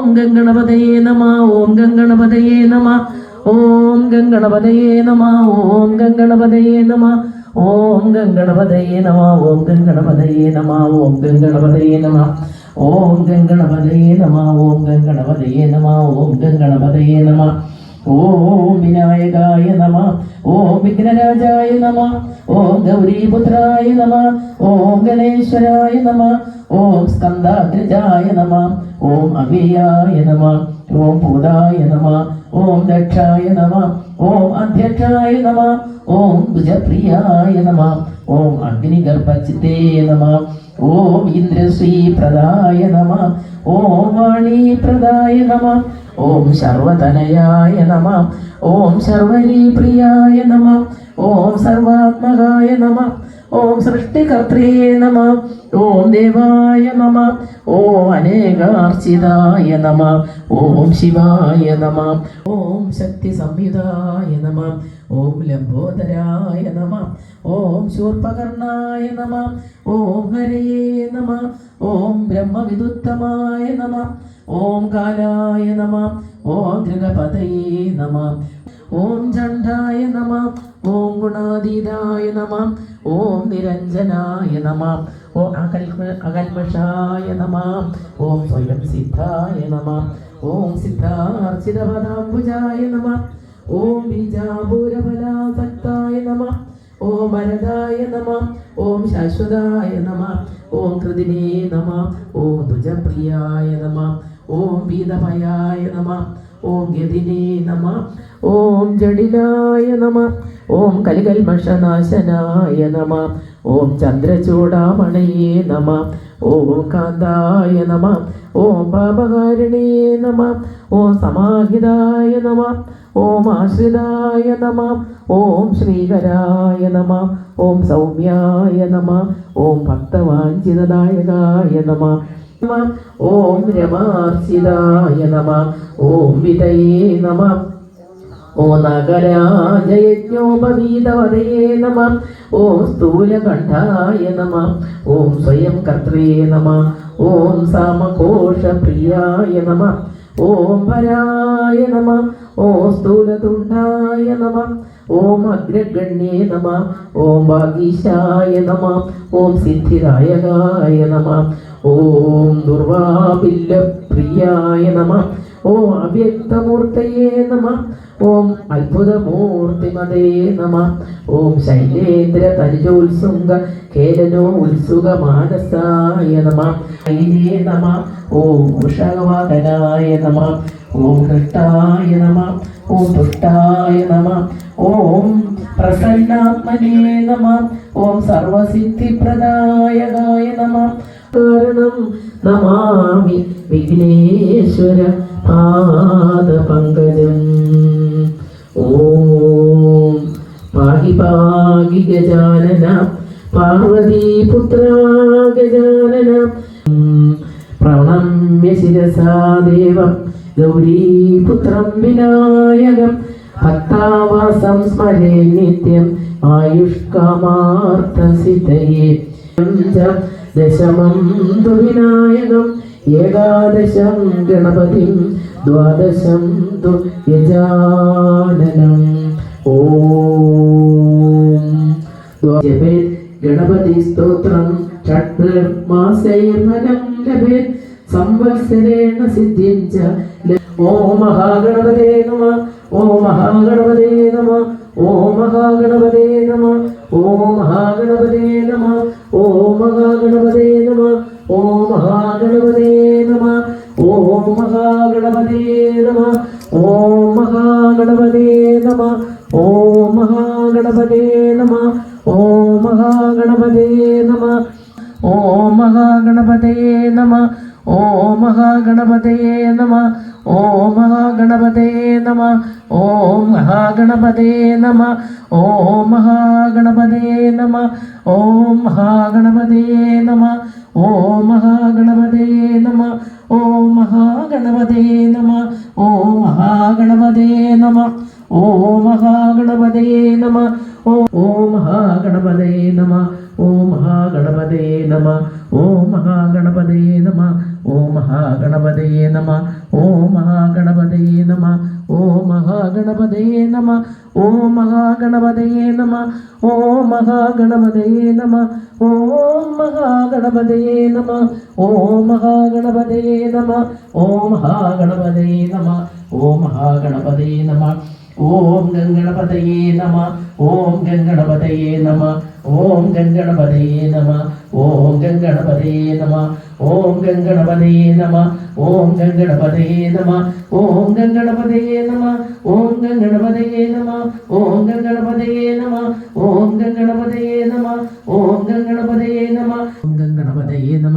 ഓം ഗംഗണപതയേ നമ ഓം ഗംഗണപതയേ നമ ഓം ഗംഗണപതയേ നമ ഓം ഗംഗണപതയേ നമ ഓം ഗംഗണപതയേ നമ ഓം ഗംഗണപതയേ നമ ഓം ഗംഗണപതയേ നമ ഓം ഗംഗണപതയേ നമ ഓം ഗംഗണപതയേ നമ ഓം ഗംഗണപതയേ നമ ഓം വിനായകായ നമ ഓം വിഘ്നരാജായ നമ ഓം ഗൗരീപുത്രായ നമ ഓം ഗണേശ്വരായ നമ ഓം സ്കന്ധാഗ്രജായ നമ ഓം അഭിയായ നമ. ഓം ഭൂതായ നമ ഓം ദക്ഷായ നമ ഓം അധ്യക്ഷായ നമ ഓം ഭുജപ്രിയായ നമ ഓം അഗ്നിഗർഭചിത്തേ നമ ഓം ഇന്ദ്രശ്രീപ്രദായ നമ ഓം വാണീപ്രദായ നമ ഓം സർവതനയായ നമ ഓം ശർവരീപ്രിയായ നമ ഓം സർവാത്മകായ നമ ഓം സൃഷ്ടികർത്തേ നമ ഓം ദേവായ നമ ഓം അനേകാർച്ചിതായ നമ ഓം ശിവായ നമ ഓം ശക്തി സംയുതായ നമ ഓം ലംബോദരായ നമ ഓം ശൂർപകർണായ നമ ഓം ഹരയേ നമ ഓം ബ്രഹ്മവിദുത്തമായ നമ ഓം കാലായ നമ. ഓം ഗൃഹപതയേ നമ. ഓം ചണ്ഡായ നമ. ഓം ഗുണാതീതായ നമ. ഓം നിരഞ്ജനായ നമ. ഓം അകൽ അകൽമഷായ നമ. ഓം സ്വയം സിദ്ധായ നമ. ഓം സിദ്ധാർച്ചിതപദാംബുജായ നമ. ഓം ബീജാപൂരഫലാസക്തായ നമ. ഓം വരദായ നമ. ഓം ശാശ്വതായ നമ ഓം കൃതിനേ നമ ഓം ദ്വിജപ്രിയായ നമ ഓം വീതമയായ നമ ഓം ഗതിനേ നമ ഓം ജടിലായ നമ ഓം കലികൽമഷനാശനായ നമ ഓം ചന്ദ്രചൂടാമണയേ നമ ഓം കാന്തായ നമ ഓം പാപകാരിണേ നമ ഓം സമാഹിതായ നമ ഓം ആശ്രിതായ നമ ഓം ശ്രീകരായ നമ ഓം സൗമ്യായ നമ ഓം ഭക്തവാഞ്ചിതദായകായ നമ ഓം രമാർച്ചിതായ നമ ഓം വിതയേ നമ. ഓ നഗരാജയജ്ഞോപവീതവതയേ നമ. ഓം സ്ഥൂലകണ്ഠായ നമ. ഓം സ്വയം കർത്തേ നമ. ഓം സാമകോഷപ്രിയായ നമ. ഓം പരായ നമ. ഓം സ്ഥൂലതുണ്ടായ നമ. ഓം അഗ്രഗണ്യേ നമ. ഓം ഭാഗീശായ നമ. ഓം സിദ്ധിദായകായ നമ. ഓം ദുർവാപില്ലപ്രിയായ നമ. ഓം അവ്യക്തമൂർത്തയേ നമ. ഓം അത്ഭുതമൂർത്തിമതേ നമ. ഓം ശൈലേന്ദ്ര തരിജോത്സുംഗ കേരനോ ഉത്സുക മാനസായ നമ. ഐനേ നമ. ഓം ഉഷവാഹനായ നമ. ഓം ഹൃഷ്ടായ നമ. ഓം തുഷ്ടായ നമ. ഓം പ്രസന്നാത്മനേ നമ. ഓം സർവസിദ്ധിപ്രദായകായ നമ. കാരണം നമാമി വിഘ്നേശ്വര പാദപങ്കജം ഓം പാഹി പാഹി ഗജാനന പാർവതീപുത്ര ഗജാനന പ്രണമ്യ ശിരസാ ദേവം ഗൗരീപുത്രം വിനായകം. ഭക്താവാസം സ്മരേ നിത്യം ആയുഷ്കാമാർത്ഥസിദ്ധയേ ദശമം തു വിനായകം ഏകാദശം ഗണപതിം ദ്വാദശം തു യജാനനം. ഓം. ജപേത് ഗണപതി സ്തോത്രം. ഷഡ്മാസൈർഫലം ലഭേത് സംവത്സരേണ സിദ്ധിം ച ല- ഓം മഹാഗണപതേ നമ. ഓം മഹാഗണപതേ നമ. ഓം മഹാഗണപതേ നമ. ഓം മഹാഗണപതേ നമ. ഓം മഹാഗണപതേ നമ. ഓം മഹാഗണപതേ നമ. ഓം മഹാഗണപതേ നമ. ഓം മഹാഗണപതേ നമ. ഓം മഹാഗണപതേ നമ. ഓം മഹാഗണപതേ നമ. ഓം മഹാഗണപതേ നമ. ഓം മഹാഗണപതേ നമ. ഓം മഹാഗണപതേ നമ ഓം മഹാഗണപതേ നമ ഓം മഹാഗണപതേ നമ ഓം മഹാഗണപതേ നമ ഓം മഹാഗണപതേ നമ ഓം മഹാഗണപതേ നമ ഓം മഹാഗണപതേ നമ ഓം മഹാഗണപതേ നമ ഓം മഹാഗണപതേ നമ ഓം മഹാഗണപതേ നമ ഓം മഹാഗണപതേ നമ ഓം മഹാഗണപതയേ നമ ഓം മഹാഗണപതയേ നമ ഓം മഹാഗണപതയേ നമ ഓം മഹാഗണപതയേ നമ ഓം മഹാഗണപതയേ നമ ഓം മഹാഗണപതയേ നമ ഓം മഹാഗണപതയേ നമ ഓം മഹാഗണപതയേ നമ ഓം മഹാഗണപതയേ നമ ഓം ഗംഗണപതയേ നമ ഓം ഗംഗണപതയേ നമ ഓം ഗംഗണപതേ നമ ഓം ഗംഗണപതേ നമ ഓം ഗംഗണപതേ നമ ഓം ഗംഗണപതേ നമ ഓം ഗംഗണപതേ നമ ഓം ഗംഗണപതേ നമ ഓം ഗംഗണപതേ നമ ഓം ഗംഗണപതേ നമ ഓം ഗംഗണപതേ നമ ഓം ഗംഗണപതേ നമ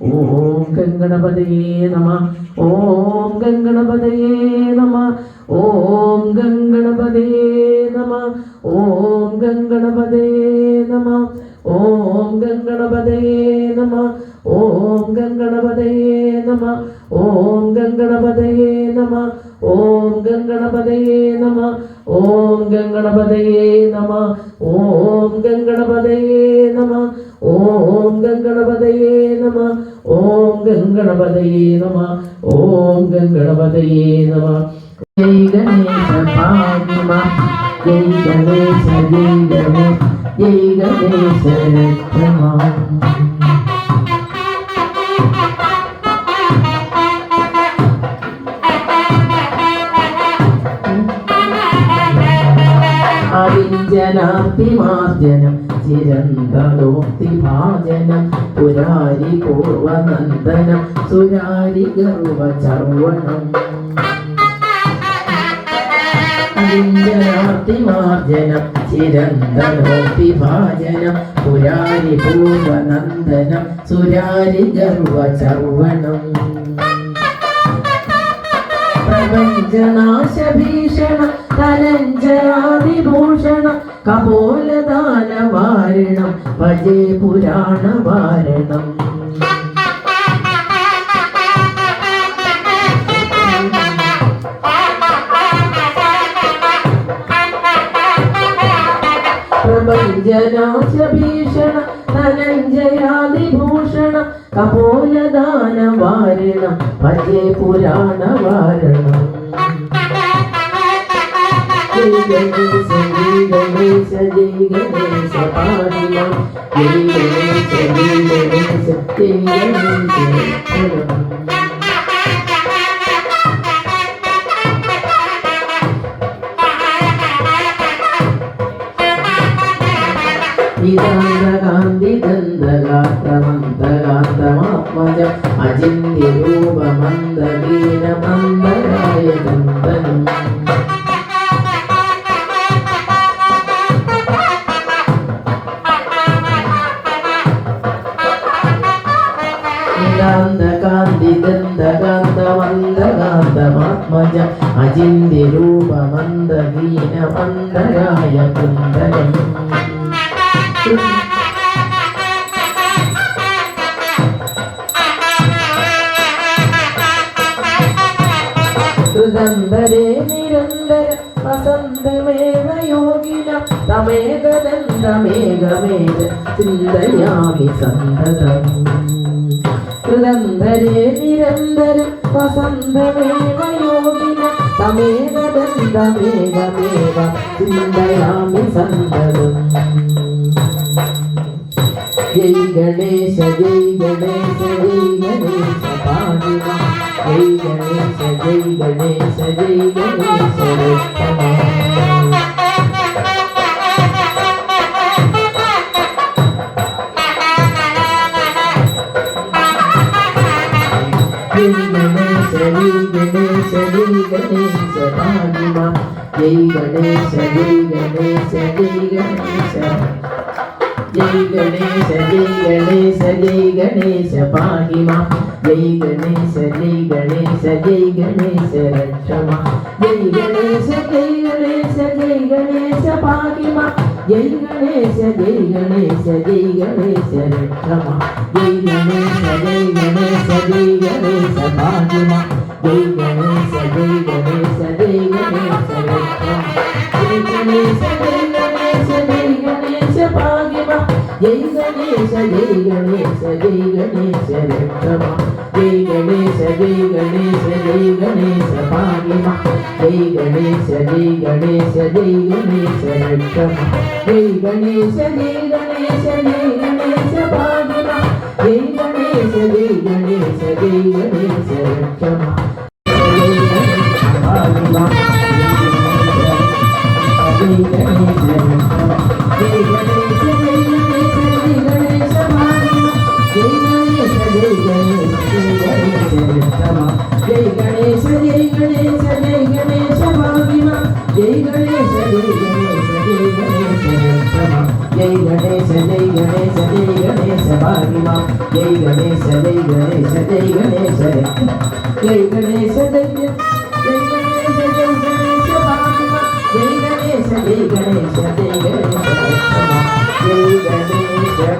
ഓം ഗംഗണപതയേ നമ ഓം ഗംഗണപതയേ നമ ഓം ഗംഗണപതയേ നമ ഓം ഗംഗണപതയേ നമ ഓം ഗംഗണപതയേ നമ ഓം ഗംഗണപതയേ നമ ഓം ഗംഗണപതയേ നമ ഓം ഗംഗണപതയേ നമ ഓം ഗംഗണപതയേ നമ ഓം ഗംഗണപതയേ നമ ഓം ഗംഗണപതയേ നമ ஓம் கங்கணபதையே நம ஓம் கங்கணபதையே நம. ஜெய் கணேச பாணிமா ஜெய் கணேச ஜெய் கணேச ஜெய் கணேச ரட்சமா അവിഞ്ചനാർത്തിമാർജനം ചിരന്തലോക്തിഭാജനം പുരാരി പൂർവനന്ദനം സുരാരി ഗർവചർവണം അവിഞ്ചനാർത്തിമാർജനം ചിരന്തലോക്തിഭാജനം പുരാരി പൂർവനന്ദനം സുരാരി ഗർവചർവണം പ്രപഞ്ചനാശഭീഷണ കപോലദാന വാരണം ഭജേ പുരാണ വാരണം പ്രപഞ്ചനാശഭീഷണ ധനഞ്ജയാതിഭൂഷണ കപോലദാന വാരണം ഭജേ പുരാണ വാരണം గాంధీ దందగాంతమంతగాంతమాత్మజ అజింద్య రూపమందీన మందరాయతం മന്ദരായ നിരന്തരം ഹൃദന്തരേ നിരന്തര വസന്തമേവ യോഗിന തമേകദന്തമേകമേക ചിന്തയാമി സന്തതം. ഹൃദന്തരേ നിരന്തര വസന്തമേവ യോഗിന తమేవ బంధమేవ మేవ చిందయామి సందరం జై గణేశ జై గణేశ జై గణేశ పాడిన జై గణేశ జై గణేశ జై గణేశ जय गणेश जय गणेश जय गणेश जय गणेश जय गणेश जय गणेश पाहि माँ जय गणेश जय गणेश जय गणेश रक्ष माँ जय गणेश जय गणेश जय गणेश पाहि माँ జై గణేశ జై గణేశ జై గణేశ రక్షమ జై గణేశ జై గణేశ జై గణేశ భాగ్యమ జై గణేశ జై గణేశ జై గణేశ రక్షమ జై గణేశ జై గణేశ జై గణేశ భాగ్యమ జై గణేశ జై గణేశ జై గణేశ రక్షమ జై గణేశ జై గణేశ జై గణేశ భాగ్యమ జై గణేశ జై గణేశ జై గణేశ రక్షమ జై గణేశ జై గణేశ జై గణేశ భాగ్యమ జై గణేశ జై గణేశ జై గణేశ రక్షమ జై గణేశ జై గణేశ